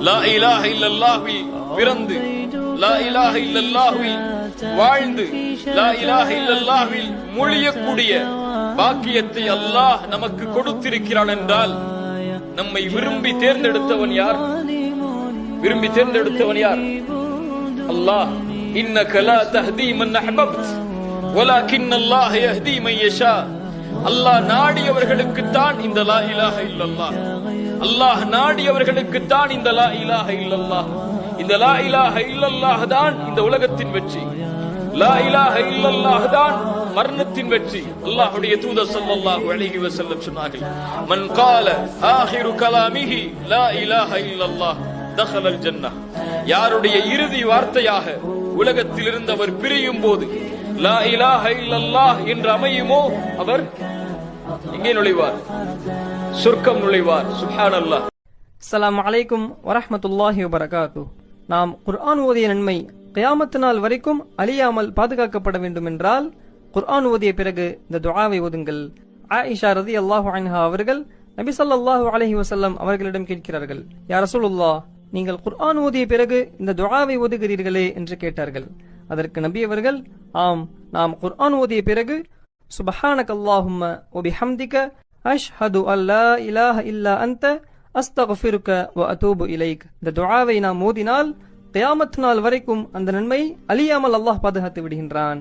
லா இலாஹ இல்லல்லாஹ்வில் பிறந்து லா இலாஹ இல்லல்லாஹ்வில் வாழ்ந்து லா இலாஹ இல்லல்லாஹ்வில் மொழியக்கூடிய பாக்கியத்தை அல்லாஹ் நமக்கு கொடுத்திருக்கிறான் என்றால் நம்மை விரும்பி தேர்ந்தெடுத்தவன் யார்? விரும்பி தேர்ந்தெடுத்தவன் யார்? அல்லாஹ் இன்னக லா தஹ்தி மன் அஹ்பப்த் வலாக்கின் அல்லாஹ் யஹ்தி மன் யஷா. அல்லாஹ் நாடியவர்களுக்கு தான் இந்த லா இலாஹ இல்லல்லா அல்லாஹ் நாடியவர்களுக்கு தான் இந்த லா இலாஹ இல்லல்லா இந்த லா இலாஹ இல்லல்லாஹ் தான் இந்த உலகத்தின் வெற்றி. லா இலாஹ இல்லல்லாஹ் தான் மரணத்தின் வெற்றி. அல்லாஹ்வுடைய தூதர் ஸல்லல்லாஹு அலைஹி வஸல்லம் சொன்னார்கள் மன் கால ஆஹிரு கலாமிஹி லா இலாஹ இல்லல்லாஹ் தஹலல் ஜன்னஹ். யாருடைய இறுதி வார்த்தையாக உலகத்திலிருந்து அவர் பிரியும் போது லா இலாஹ இல்லல்லாஹ் என்று அமையுமோ அவர் எங்கே நுழைவார். சொர்க்கம் நுழைவார். சுஹான் சுப்ஹானல்லாஹ் அஸ்ஸலாமு அலைக்கும் வரஹமத்துல்லாஹி வபரகாத்து. நாம் குர்ஆன் ஓதிய நன்மை கயாமத்து நாள் வரைக்கும் அழியாமல் பாதுகாக்கப்பட வேண்டும் என்றால் குர்ஆன் ஓதிய பிறகு இந்த துஆவை ஓதுங்கள். ஆயிஷா ரதி அல்லாஹு அன்ஹா அவர்கள் நபி ஸல்லல்லாஹு அலஹி வசல்லம் அவர்களிடம் கேட்கிறார்கள் யார் ரசூலுல்லாஹ் நீங்கள் குர்ஆன் ஓதிய பிறகு இந்த துஆவை ஓதுகிறீர்களே என்று கேட்டார்கள். அதற்கு நபி அவர்கள் ஆம் நாம் குர்ஆன் ஓதிய பிறகு சுபஹானக அல்லாஹும்ம வபிஹம்திக அஷ்ஹது அல்லா இலாஹ இல்லா அன்த அஸ்தகஃபிருக்க வ அதூபு இலைக். இந்த துஆவை நாம் ஓதினால் கியாமத் நாள் வரைக்கும் அந்த நன்மை அழியாமல் அல்லாஹ் பாதுகாத்து விடுகின்றான்.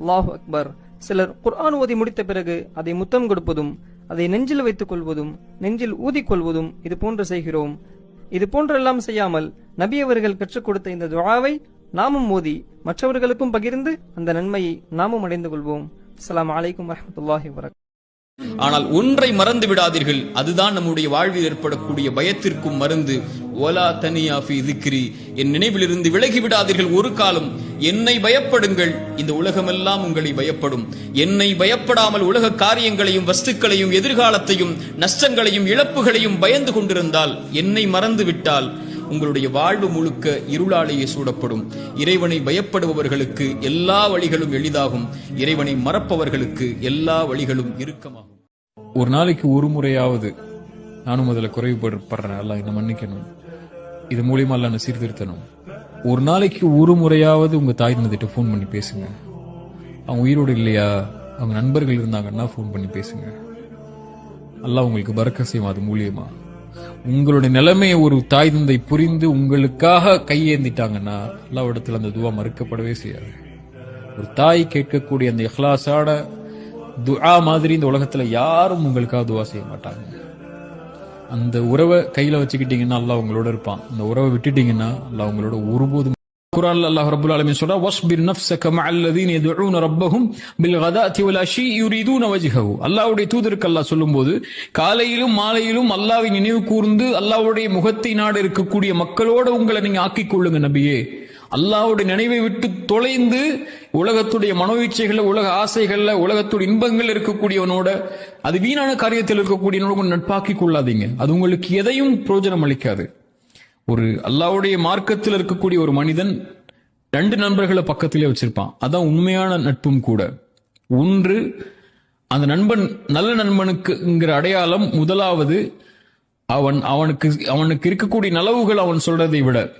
அல்லாஹு அக்பர். சிலர் குர்ஆன் ஓதி முடித்த பிறகு அதை முத்தம் கொடுப்பதும் அதை நெஞ்சில் வைத்துக் கொள்வதும் நெஞ்சில் ஊதிக்கொள்வதும் இது போன்று செய்கிறோம். இது போன்றெல்லாம் செய்யாமல் நபி அவர்கள் கற்றுக் கொடுத்த இந்த துஆவை நாமும் ஓதி மற்றவர்களுக்கும் பகிர்ந்து அந்த நன்மையை நாமும் அடைந்து கொள்வோம். அஸ்லாம் அலைக்கும் வரமத்துல்லாஹி வபரகாத்துஹு ஆனால் ஒன்றை மறந்து விடாதீர்கள். அதுதான் நம்முடைய வாழ்வில் ஏற்படக்கூடிய பயத்திற்கும் மருந்து. ஓலா தனியா ஃபி திக்ரி. என் நினைவிலிருந்து விலகி விடாதீர்கள் ஒரு காலம். என்னை பயப்படுங்கள். இந்த உலகமெல்லாம் உங்களை பயப்படும். என்னை பயப்படாமல் உலக காரியங்களையும் வஸ்துக்களையும் எதிர்காலத்தையும் நஷ்டங்களையும் இழப்புகளையும் பயந்து கொண்டிருந்தால் என்னை மறந்து விட்டால் உங்களுடைய வாழ்வு முழுக்க இருளாலேயே சூடப்படும். இறைவனை பயப்படுபவர்களுக்கு எல்லா வழிகளும் எளிதாகும். இறைவனை மறப்பவர்களுக்கு எல்லா வழிகளும் இறுக்கமாகும். ஒரு நாளைக்கு ஒரு முறையாவது நானும் அதுல குறைவுபடுறேன். அல்ல என்ன மன்னிக்கணும். இது மூலியமா அல்ல சீர்திருத்தணும். ஒரு நாளைக்கு ஒரு முறையாவது உங்க தாய் தந்தைகிட்ட ஃபோன் பண்ணி பேசுங்க. அவங்க உயிரோடு இல்லையா? அவங்க நண்பர்கள் இருந்தாங்கன்னா ஃபோன் பண்ணி பேசுங்க. எல்லாம் உங்களுக்கு பறக்க செய்யும் அது மூலியமா. உங்களுடைய நிலைமையை ஒரு தாய் தந்தை புரிந்து உங்களுக்காக கையேந்திட்டாங்கன்னா அல்லாஹ் இடத்துல அந்த துவா மறுக்கப்படவே செய்யாது. ஒரு தாய் கேட்கக்கூடிய அந்த இஹ்லாஸாட துஆ மாதிரி இந்த உலகத்துல யாரும் உங்களுக்காக துவா செய்ய மாட்டாங்க. அந்த உறவை கையில வச்சுக்கிட்டீங்கன்னா அல்லாஹ் உங்களோட இருப்பான். அந்த உறவை விட்டுட்டீங்கன்னா அல்லாஹ் உங்களோட ஒருபோதும் குரான் அல்லாஹ் ரபுல் ஆலமீன் சொல்றா வஸ்பிர் நஃப்ஸக மஅல் இது யதுஊன ரப்பஹும் பில் கதாத்தி வல் அஷி யுரீதுன வஜ்ஹஹு. அல்லாஹ்வுடைய தூதருக்கு அல்லாஹ் சொல்லும்போது காலையிலும் மாலையிலும் அல்லாஹ்வை நினைவு கூர்ந்து அல்லாஹ்வுடைய முகத்தை நாடு இருக்கக்கூடிய மக்களோட உங்களை நீங்க ஆக்கிக் கொள்ளுங்க நபியே. அல்லாஹ்வுடைய நினைவை விட்டு தொலைந்து உலகத்துடைய மனோவீச்சைகள்ல உலக ஆசைகள்ல உலகத்துடைய இன்பங்கள் இருக்கக்கூடியவனோட அது வீணான காரியத்தில் இருக்கக்கூடியவனோட நட்பாக்கிக் கொள்ளாதீங்க. அது உங்களுக்கு எதையும் பிரயோஜனம் அளிக்காது. ஒரு அல்லாவுடைய மார்க்கத்தில் இருக்கக்கூடிய ஒரு மனிதன் ரெண்டு நண்பர்களை பக்கத்திலே வச்சிருப்பான். அதான் உண்மையான நட்பும் கூட. ஒன்று அந்த நண்பன் நல்ல நண்பனுக்குங்கிற அடையாளம் முதலாவது அவன் அவனுக்கு அவனுக்கு இருக்கக்கூடிய நலவுகள் அவன் சொல்றதை விட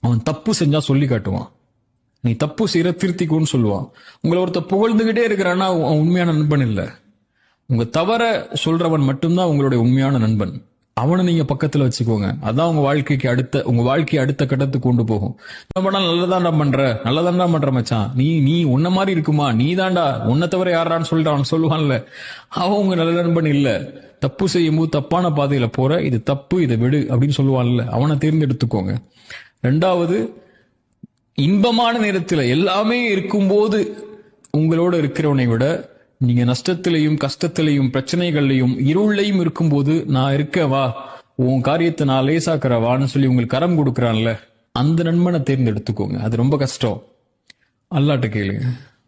அவன் தப்பு செஞ்சா சொல்லி காட்டுவான். நீ தப்பு செய்யற திருத்திக்குன்னு சொல்லுவான். உங்களை ஒருத்தர் புகழ்ந்துகிட்டே இருக்கிறான்னா அவன் உண்மையான நண்பன் இல்லை. உங்க தவற சொல்றவன் மட்டும்தான் உங்களுடைய உண்மையான நண்பன். அவனை நீங்க பக்கத்துல வச்சுக்கோங்க. அதான் உங்க வாழ்க்கைக்கு அடுத்த உங்க வாழ்க்கையை அடுத்த கட்டத்துக்கு கொண்டு போகும். நம்ம நல்லதாண்டா பண்ற. நல்லதாண்டா பண்ற மச்சான். நீ நீ உன்ன மாதிரி இருக்குமா? நீ தாண்டா உன்னை தவிர யாரான்னு சொல்லிட்டு அவன் சொல்லுவான்ல. அவன் உங்க நல்ல நண்பன் இல்ல. தப்பு செய்யும் போது தப்பான பாதையில போற. இது தப்பு இதை விடு அப்படின்னு சொல்லுவான்ல. அவனை தேர்ந்தெடுத்துக்கோங்க. ரெண்டாவது இன்பமான நேரத்துல எல்லாமே இருக்கும்போது உங்களோட இருக்கிறவனை விட நீங்க நஷ்டத்திலையும் கஷ்டத்திலையும் பிரச்சனைகள்லையும் இருளையும் இருக்கும்போது நான் இருக்க வா. உன் காரியத்தை நான் லேசாக்குற வான்னு சொல்லி உங்களுக்கு கரம் கொடுக்கறான்ல அந்த நண்பனை தேர்ந்தெடுத்துக்கோங்க. அது ரொம்ப கஷ்டம். அல்லாட்ட கேளுங்க.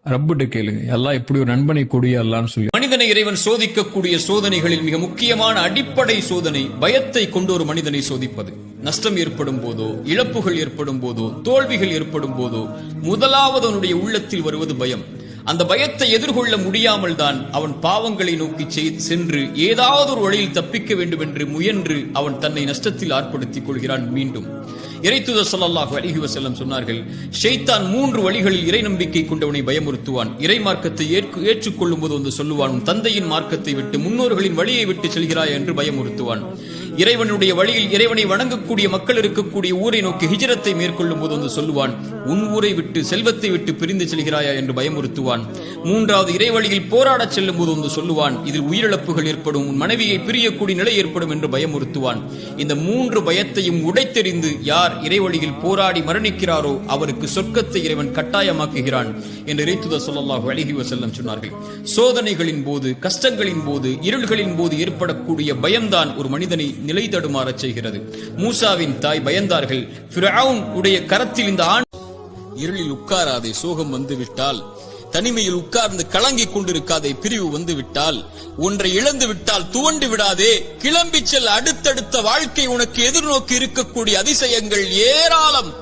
ரப்புட்ட கேளுங்க. எல்லாம் எப்படி ஒரு நண்பனை கொடிய அல்லான்னு சொல்லி. மனிதனை இறைவன் சோதிக்கக்கூடிய சோதனைகளில் மிக முக்கியமான அடிப்படை சோதனை பயத்தை கொண்டு ஒரு மனிதனை சோதிப்பது. நஷ்டம் ஏற்படும் போதோ இழப்புகள் ஏற்படும் போதோ தோல்விகள் ஏற்படும் போதோ முதலாவது அவனுடைய உள்ளத்தில் வருவது பயம். அந்த பயத்தை எதிர்கொள்ள முடியாமல் தான் அவன் பாவங்களை நோக்கி சென்று ஏதாவது ஒரு வழியில் தப்பிக்க வேண்டும் என்று முயன்று அவன் தன்னை நஷ்டத்தில் ஆட்படுத்திக் கொள்கிறான் மீண்டும். இறைத்துத ஸல்லல்லாஹு அலிஹி வசல்லம் சொன்னார்கள் ஷெய்தான் மூன்று வழிகளில் இறை நம்பிக்கை கொண்டவனை பயமுறுத்துவான். இறை மார்க்கத்தை ஏற்றுக்கொள்ளும் போது வந்து சொல்லுவான் தந்தையின் மார்க்கத்தை விட்டு முன்னோர்களின் வழியை விட்டு செல்கிறாய்? என்று பயமுறுத்துவான். இறைவனுடைய வழியில் இறைவனை வணங்கக்கூடிய மக்கள் இருக்கக்கூடிய ஊரை நோக்கி ஹிஜரத்தை மேற்கொள்ளும் போது வந்து சொல்லுவான் உன் ஊரை விட்டு செல்வத்தை விட்டு பிரிந்து செல்கிறாயா? என்று பயமுறுத்துவான். மூன்றாவது இறைவழியில் போராடச் செல்லும் போது வந்து சொல்லுவான் இதில் உயிரிழப்புகள் ஏற்படும் உன் மனைவியை பிரியக்கூடிய நிலை ஏற்படும் என்று பயமுறுத்துவான். இந்த மூன்று பயத்தையும் உடைத்தெறிந்து யார் இறைவழியில் போராடி மரணிக்கிறாரோ அவருக்கு சொர்க்கத்தை இறைவன் கட்டாயமாக்குகிறான் என்று இறைத்துதர் ஸல்லல்லாஹு அழகி வசல்லம் சொன்னார்கள். சோதனைகளின் போது கஷ்டங்களின் போது இருள்களின் போது ஏற்படக்கூடிய பயம்தான் ஒரு மனிதனை நிலை தடுமாறச் செய்கிறது. மூசாவின் தாய் பயந்தார்கள். உடைய கரத்தில் இந்த ஆண் இருளில் உட்காராதே சோகம் வந்து விட்டால் தனிமையில் உட்கார்ந்து கலங்கிக் கொண்டிருக்காதே பிரிவு வந்து விட்டால் ஒன்றை இழந்து விட்டால் துவண்டு விடாதே. கிளம்பி செல் அடுத்தடுத்த வாழ்க்கை உனக்கு எதிர்நோக்கி இருக்கக்கூடிய அதிசயங்கள் ஏராளம்.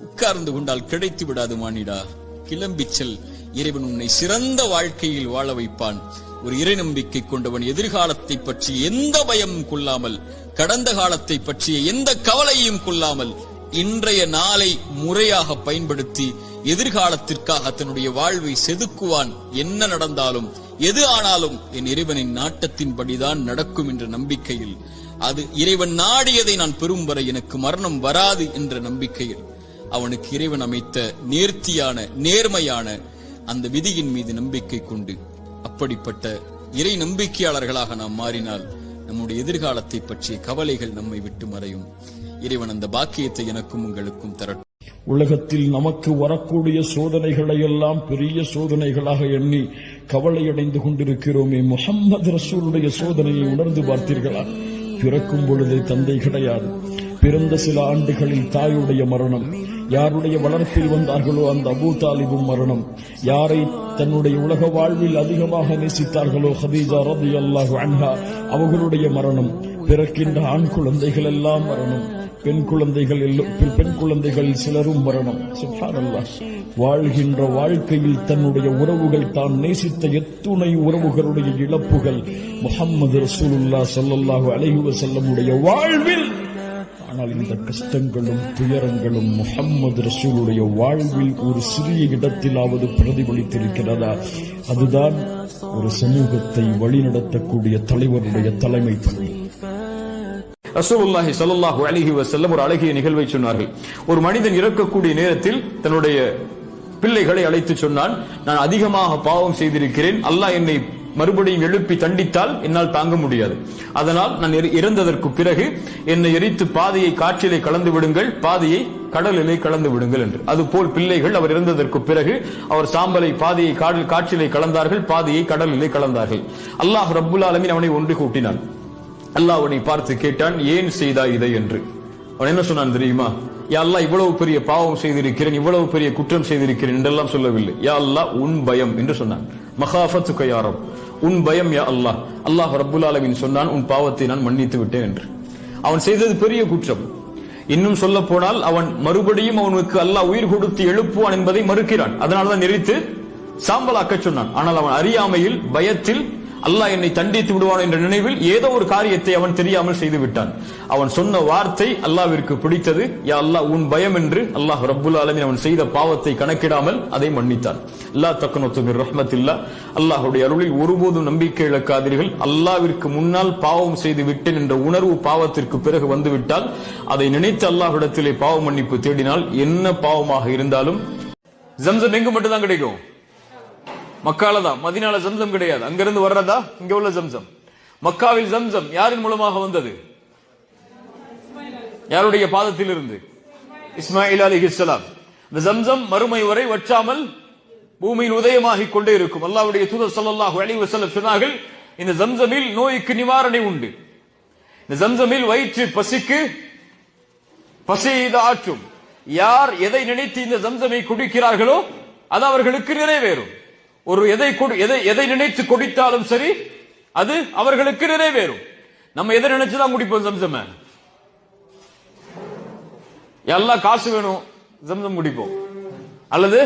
உட்கார்ந்து கொண்டால் கிடைத்து விடாது மானிடா. கிளம்பி செல் இறைவன் உன்னை சிறந்த வாழ்க்கையில் வாழ வைப்பான். ஒரு இறை நம்பிக்கை கொண்டவன் எதிர்காலத்தை பற்றி எந்த பயமும் கொள்ளாமல் கடந்த காலத்தை பற்றிய எந்த கவலையும் கொள்ளாமல் இன்றைய நாளை முறையாக பயன்படுத்தி எதிர்காலத்திற்காக தன்னுடைய வாழ்வை செதுக்குவான். என்ன நடந்தாலும் எது ஆனாலும் என் இறைவனின் நாட்டத்தின்படிதான் நடக்கும் என்ற நம்பிக்கையில் அது இறைவன் நாடியதை நான் பெறும் வரை எனக்கு மரணம் வராது என்ற நம்பிக்கையில் அவனுக்கு இறைவன் அமைத்த நேர்த்தியான நேர்மையான அந்த விதியின் மீது நம்பிக்கை கொண்டு அப்படிப்பட்ட இறை நம்பிக்கையாளர்களாக நாம் மாறினால் நம்முடைய எதிர்காலத்தை பற்றிய கவலைகள் நம்மை விட்டு மறையும். இறைவன் அந்த பாக்கியத்தை எனக்கும் உங்களுக்கும் தரட்டும். உலகத்தில் நமக்கு வரக்கூடிய சோதனைகளை எல்லாம் பெரிய சோதனைகளாக எண்ணி கவலையடைந்து கொண்டிருக்கிறோமே. முகம்மது ரசூலுடைய சோதனையை உணர்ந்து பார்த்தீர்களா? பிறக்கும் பொழுதே தந்தை கிடையாது. பிறந்த சில ஆண்டுகளில் தாயுடைய மரணம். யாருடைய வளர்ப்பில் வந்தார்களோ அந்த அபூ தாலிபும் மரணம்? யாரை தன்னுடைய உலக வாழ்வில் அதிகமாக நேசித்தார்களோ ஹதீஜா ரதி அல்லாஹு அன்ஹா அவர்களுடைய மரணம். பிறக்கின்ற ஆண் குழந்தைகள் எல்லாம் மரணம். பெண் குழந்தைகள் எல்லோ- பெண் குழந்தைகள் சிலரும் மரணம். சுப்ஹானல்லாஹ் வாழ்கின்ற வாழ்க்கையில் தன்னுடைய உறவுகள் தான் நேசித்த எத்துணை உறவுகளுடைய இழப்புகள். முகம்மது ரசூலுல்லா சல்லாஹு அலைஹி வஸல்லமுடைய வாழ்வில் ஆனால் இந்த கஷ்டங்களும் துயரங்களும் முகம்மது ரசூலுடைய வாழ்வில் ஒரு சிறிய இடத்திலாவது பிரதிபலித்திருக்கிறதா? அதுதான் ஒரு சமூகத்தை வழிநடத்தக்கூடிய தலைவருடைய தலைமை பணி. ரசூலுல்லாஹி சல்லாஹூ அலிஹி வசல்லம் ஒரு அழகிய நிகழ்வை சொன்னார்கள். ஒரு மனிதன் இறக்கக்கூடிய நேரத்தில் தன்னுடைய பிள்ளைகளை அழைத்து சொன்னான் நான் அதிகமாக பாவம் செய்திருக்கிறேன் அல்லாஹ் என்னை மறுபடியும் எழுப்பி தண்டித்தால் என்னால் தாங்க முடியாது. அதனால் நான் இறந்ததற்கு பிறகு என்னை எரித்து பாதையை காற்றிலே கலந்து விடுங்கள் பாதையை கடலிலே கலந்து விடுங்கள் என்று. அதுபோல் பிள்ளைகள் அவர் இறந்ததற்கு பிறகு அவர் சாம்பலை பாதையை காடல் காற்றிலே கலந்தார்கள் பாதையை கடலிலே கலந்தார்கள். அல்லாஹ் ரப்புல் ஆலமின் அவனை ஒன்று கூட்டினான். அல்லாஹ் அவனை பார்த்து கேட்டான் ஏன் செய்தாய் இதை? என்று. அவன் என்ன சொன்னான் தெரியுமா? யா இவ்வளவு பெரிய பாவம் செய்திருக்கிறேன் இவ்வளவு பெரிய குற்றம் செய்திருக்கிறேன் என்றெல்லாம் சொல்லவில்லை. யா அல்லாஹ் உன் பயம் என்று சொன்னான். மகாஃபத்து கையாரம் உன் பயம் யா அல்லாஹ். அல்லாஹ் ரபுல் அலவின் சொன்னான் உன் பாவத்தை நான் மன்னித்து விட்டேன் என்று. அவன் செய்தது பெரிய குற்றம். இன்னும் சொல்ல போனால் அவன் மறுபடியும் அவனுக்கு அல்லாஹ் உயிர் கொடுத்து எழுப்புவான் என்பதை மறுக்கிறான். அதனாலதான் நெறித்து சாம்பலாக்க சொன்னான். ஆனால் அவன் அறியாமையில் பயத்தில் அல்லாஹ் என்னை தண்டித்து விடுவான் என்ற நினைவில் ஏதோ ஒரு காரியத்தை அவன் தெரியாமல் செய்து விட்டான். அவன் சொன்ன வார்த்தை அல்லாவிற்கு பிடித்தது. யா அல்லாஹ் உன் பயம் என்று அல்லாஹ் ரப்புல் ஆலமீன் அவன் செய்த பாவத்தை கணக்கிடாமல் அதை மன்னித்தான். அல்லாஹ் தக்கனத்துமிர் ரஹ்மத்தில்லா. அல்லாஹுடைய அருளில் ஒருபோதும் நம்பிக்கை இழக்காதீர்கள். அல்லாவிற்கு முன்னால் பாவம் செய்து விட்டேன் என்ற உணர்வு பாவத்திற்கு பிறகு வந்துவிட்டால் அதை நினைத்து அல்லாஹ்விடத்திலே பாவ மன்னிப்பு தேடினால் என்ன பாவமாக இருந்தாலும் ஜம்சம் எங்கு மட்டும்தான் கிடைக்கும்? மக்கால தான் மதினால ஜம்சம் கிடையாது. அங்கிருந்து வர்றதா? இங்க உள்ள ஜம்சம். மக்காவில் ஜம்சம் யாரின் மூலமாக வந்தது? யாருடைய பாதத்தில் இருந்து இஸ்மாயில் அலிஹிஸ்ஸலாம் இந்த ஜம்சம் மறுமை வரை வற்றாமல் பூமியில் உதயமாகி கொண்டே இருக்கும். அல்லாவுடைய தூதர் சல்லாஹு அலி வஸல்லம் சொன்னார்கள் இந்த ஜம்சமில் நோய்க்கு நிவாரணை உண்டு. இந்த ஜம்சமில் வயிற்று பசிக்கு பசி ஆற்றும் யார் எதை நினைத்து இந்த ஜம்சமை குடிக்கிறார்களோ அது அவர்களுக்கு நிறைவேறும். ஒரு எதை எதை எதை நினைத்து குடித்தாலும் சரி அது அவர்களுக்கு நிறைவேறும். நம்ம எதை நினைச்சுதான் குடிப்போம் சம்சம எல்லாம் காசு வேணும் சம்சம் குடிப்போம். அல்லது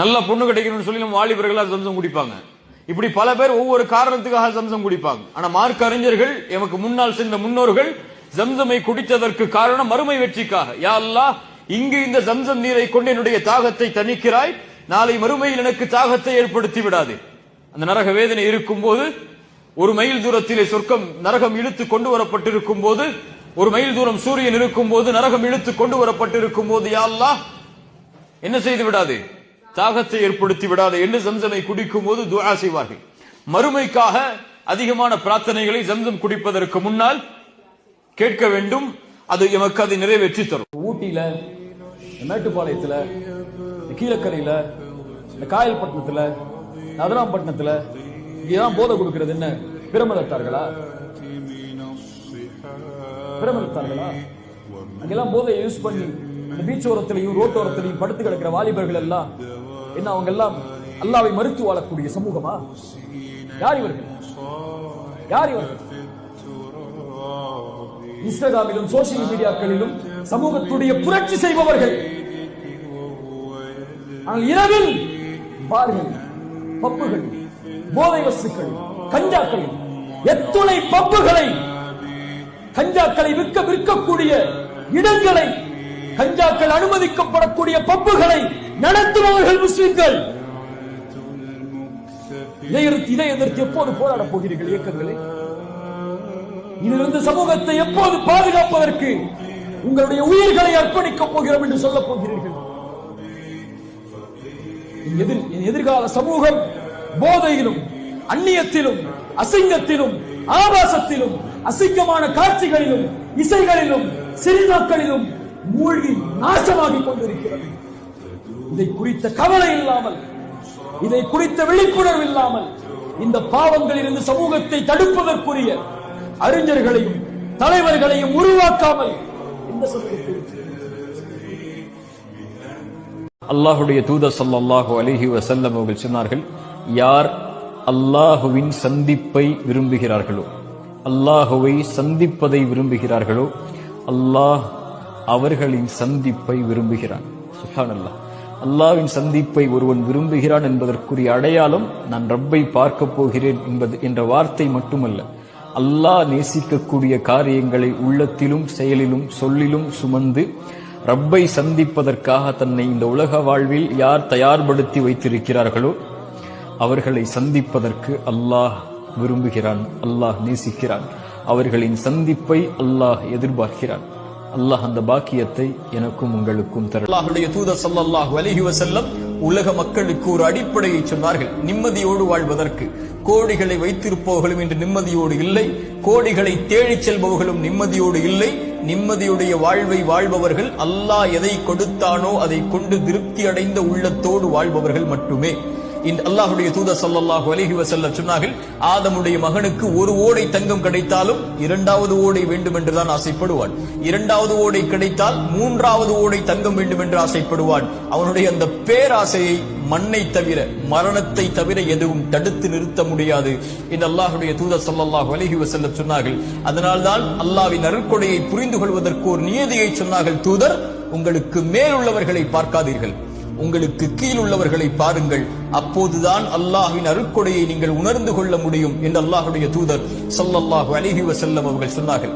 நல்ல பொண்ணு கிடைக்கணும்னு சொல்லி நம்ம வாலிபர்களா சம்சம் குடிப்பாங்க. இப்படி பல பேர் ஒவ்வொரு காரணத்துக்காக சம்சம் குடிப்பாங்க. ஆனா மார்க் அறிஞர்கள் எமக்கு முன்னால் சென்ற முன்னோர்கள் ஜம்சமை குடித்ததற்கு காரணம் மறுமை வெற்றிக்காக. யா அல்லா இங்கு இந்த ஜம்சம் நீரை கொண்டு என்னுடைய தாகத்தை தணிக்கிறாய் நாளை மறுமையில் எனக்கு தாகத்தை ஏற்படுத்தி விடாது. அந்த நரக வேதனை இருக்கும் போது ஒரு மைல் தூரத்திலே சொர்க்கம் நரகம் இழுத்து கொண்டு வரப்பட்டிருக்கும் போது ஒரு மைல் தூரம் சூரியன் இருக்கும் போது நரகம் இழுத்து கொண்டு வரப்பட்டிருக்கும் போது யாழ்லா என்ன செய்து விடாது? தாகத்தை ஏற்படுத்தி விடாது என்று சம்சமை குடிக்கும் போது துவா செய்வார்கள். மறுமைக்காக அதிகமான பிரார்த்தனைகளை ஜம்சம் குடிப்பதற்கு முன்னால் கேட்க வேண்டும். அது எமக்கு அதை நிறைவேற்றி தரும். ஊட்டியில மேட்டுப்பாளையத்துல கீழக்கரையில இந்த காயல்பட்டினத்துல இந்த அதிராம்பட்டினத்துல போதை கொடுக்கிறது என்ன? பிரமதத்தார்களா? பிரமதத்தார்களா? அங்கெல்லாம் போதையை யூஸ் பண்ணி இந்த பீச் ஓரத்திலையும் ரோட்டோரத்திலையும் படுத்து கிடக்கிற வாலிபர்கள் எல்லாம் என்ன அவங்க எல்லாம் அல்லாவை மறுத்து வாழக்கூடிய சமூகமா? யார் இவர்கள்? யார் இவர்கள்? இன்ஸ்டாகிராமிலும் சோசியல் மீடியாக்களிலும் சமூகத்துடைய புரட்சி செய்பவர்கள். ஆனால் இரவில் பார்கள் பப்புகள் போதை வசுக்கள் கஞ்சாக்கள் எத்துணை பப்புகளை கஞ்சாக்களை விற்க விற்கக்கூடிய இடங்களை கஞ்சாக்கள் அனுமதிக்கப்படக்கூடிய பப்புகளை நடத்துபவர்கள் முஸ்லிம்கள். இதை எதிர்த்து இதை எதிர்த்து எப்போது போராடப் போகிறீர்கள் இயக்கங்களே? இதிலிருந்து சமூகத்தை எப்போது பாதுகாப்பதற்கு உங்களுடைய உயிர்களை அர்ப்பணிக்கப் போகிறோம் என்று சொல்லப் போகிறீர்கள்? எதிர் எதிர்கால சமூகம் போதையிலும் அந்நியத்திலும் அசிங்கத்திலும் ஆபாசத்திலும் அசிங்கமான காட்சிகளிலும் இசைகளிலும் சினிமாக்களிலும் மூழ்கி நாசமாகிக் கொண்டிருக்கிறது. இதை குறித்த கவலை இல்லாமல் இதை குறித்த விழிப்புணர்வு இல்லாமல் இந்த பாவங்களிலிருந்து சமூகத்தை தடுப்பதற்குரிய அறிஞர்களையும் தலைவர்களையும் உருவாக்காமல் இந்த சமூகத்தை அல்லாஹுடைய தூதர் சல்லாஹு அலிஹி வசல்லம் அவர்கள் சொன்னார்கள் யார் அல்லாஹுவின் சந்திப்பை விரும்புகிறார்களோ அல்லாஹுவை சந்திப்பதை விரும்புகிறார்களோ அல்லாஹ் அவர்களின் சந்திப்பை விரும்புகிறான். சுஹான் அல்லாஹ் அல்லாவின் சந்திப்பை ஒருவன் விரும்புகிறான் என்பதற்குரிய அடையாளம் நான் ரப்பை பார்க்க போகிறேன் என்பது என்ற வார்த்தை மட்டுமல்ல. அல்லாஹ் நேசிக்கக்கூடிய காரியங்களை உள்ளத்திலும் செயலிலும் சொல்லிலும் சுமந்து ரப்பை சந்திப்பதற்காக தன்னை இந்த உலக வாழ்வில் யார் தயார்படுத்தி வைத்திருக்கிறார்களோ அவர்களை சந்திப்பதற்கு அல்லாஹ் விரும்புகிறான் அல்லாஹ் நேசிக்கிறான். அவர்களின் சந்திப்பை அல்லாஹ் எதிர்பார்க்கிறான். அல்லாஹ் அந்த பாக்கியத்தை எனக்கும் உங்களுக்கும் தர அல்லாஹுடைய தூதர் ஸல்லல்லாஹு அலைஹி உலக மக்களுக்கு ஒரு அடிப்படையை சொன்னார்கள். நிம்மதியோடு வாழ்வதற்கு கோடிகளை வைத்திருப்பவர்களும் இன்று நிம்மதியோடு இல்லை. கோடிகளை தேடிச் செல்பவர்களும் நிம்மதியோடு இல்லை. நிம்மதியுடைய வாழ்வை வாழ்பவர்கள் அல்லாஹ் எதை கொடுத்தானோ அதை கொண்டு திருப்தி அடைந்த உள்ளத்தோடு வாழ்பவர்கள் மட்டுமே. அல்லாஹுடைய தூதர் சல்லாஹு அலைஹி வஸல்லம் சொன்னார்கள் ஆதமுடைய மகனுக்கு ஒரு ஓடை தங்கம் கிடைத்தாலும் இரண்டாவது ஓடை வேண்டும் என்றுதான் ஆசைப்படுவான். இரண்டாவது ஓடை கிடைத்தால் மூன்றாவது ஓடை தங்கம் வேண்டும் என்று ஆசைப்படுவான். அவனுடைய அந்த பேராசையை மண்ணை தவிர மரணத்தை தவிர எதுவும் தடுத்து நிறுத்த முடியாது. இந்த அல்லாஹுடைய தூதர் சொல்லல்லாஹ் அலைஹி வசல்ல சொன்னார்கள் அதனால்தான் அல்லாவின் அருள்கொடையை புரிந்து கொள்வதற்கு ஒரு நியதியை சொன்னார்கள் தூதர் உங்களுக்கு மேலுள்ளவர்களை பார்க்காதீர்கள். உங்களுக்கு கீழ் உள்ளவர்களை பாருங்கள். அப்போதுதான் அல்லாஹ்வின் அருக்கொடையை நீங்கள் உணர்ந்து கொள்ள முடியும் என்று அல்லாஹுடைய தூதர் ஸல்லல்லாஹு அலிஹி வசல்லம் அவர்கள் சொன்னார்கள்.